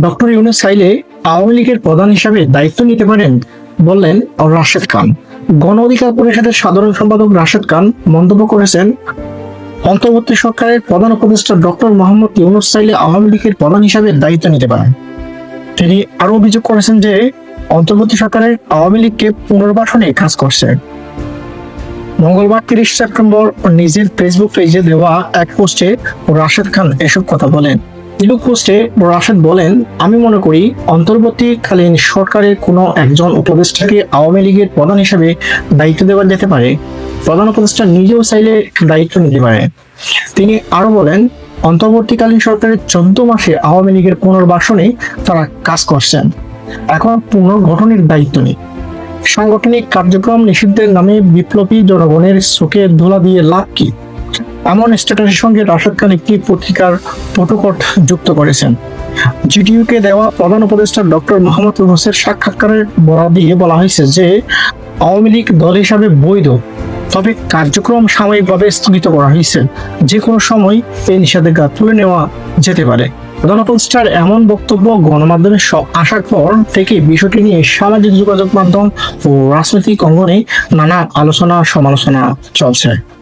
Doctor Yunus চাইলে আওয়ামী লীগের প্রধান হিসাবে দায়িত্ব নিতে পারেন বললেন রাশেদ খান। গণ অধিকার পরিষদের সাধারণ সম্পাদক রাশেদ খান মন্তব্য করেছেন, অন্তর্বর্তী সরকারের প্রধান উপদেষ্টা ডক্টর মোহাম্মদ ইউনুস চাইলে আওয়ামী লীগের প্রধান হিসাবে দায়িত্ব নিতে পারেন। তিনি আরও অভিযোগ করেছেন যে, অন্তর্বর্তী সরকারের আওয়ামী লীগকে পুনর্বাসনে কাজ করছে। মঙ্গলবার তিরিশ সেপ্টেম্বর নিজের ফেসবুক পেজে দেওয়া এক পোস্টে রাশেদ খান এসব কথা বলেন। ফেসবুক পোস্টে রাশেদ বলেন, আমি মনে করি অন্তর্বর্তীকালীন সরকারের কোনো একজন উপদেষ্টাকে আওয়ামী লীগের প্রধান হিসেবে দায়িত্ব দেওয়া যেতে পারে। প্রধান উপদেষ্টা নিজেও চাইলে দায়িত্ব নিতে পারে। তিনি আরও বলেন, অন্তর্বর্তীকালীন সরকারের চোদ্দ মাসে আওয়ামী লীগের পুনর্বাসনে তারা কাজ করছেন। এখন পুনর্গঠনের দায়িত্ব নেই। সাংগঠনিক কার্যক্রম নিষিদ্ধের নামে বিপ্লবী জনগণের চোখে ধোলা দিয়ে লাভ কি? এমন স্ট্যাটাসের সঙ্গে রাশেদ খান একটি পত্রিকার প্রটোকট যুক্ত করেছেন? জিডিইউকে দেওয়া প্রধান উপদেষ্টা ডক্টর মোহাম্মদ ইউনুসের সাক্ষাৎকারের বরাদ বলা হয়েছে যে, আওয়ামী লীগ দল হিসাবে বৈধ। তবে কার্যক্রম সাময়িকভাবে স্থগিত করা হয়েছে। যে কোনো সময় এই নিষেধাজ্ঞা তুলে নেওয়া যেতে পারে। প্রধান উপদেষ্টার এমন বক্তব্য গণমাধ্যমে আসার পর থেকে বিষয়টি নিয়ে সামাজিক যোগাযোগ মাধ্যম ও রাজনৈতিক অঙ্গনে নানা আলোচনা সমালোচনা চলছে।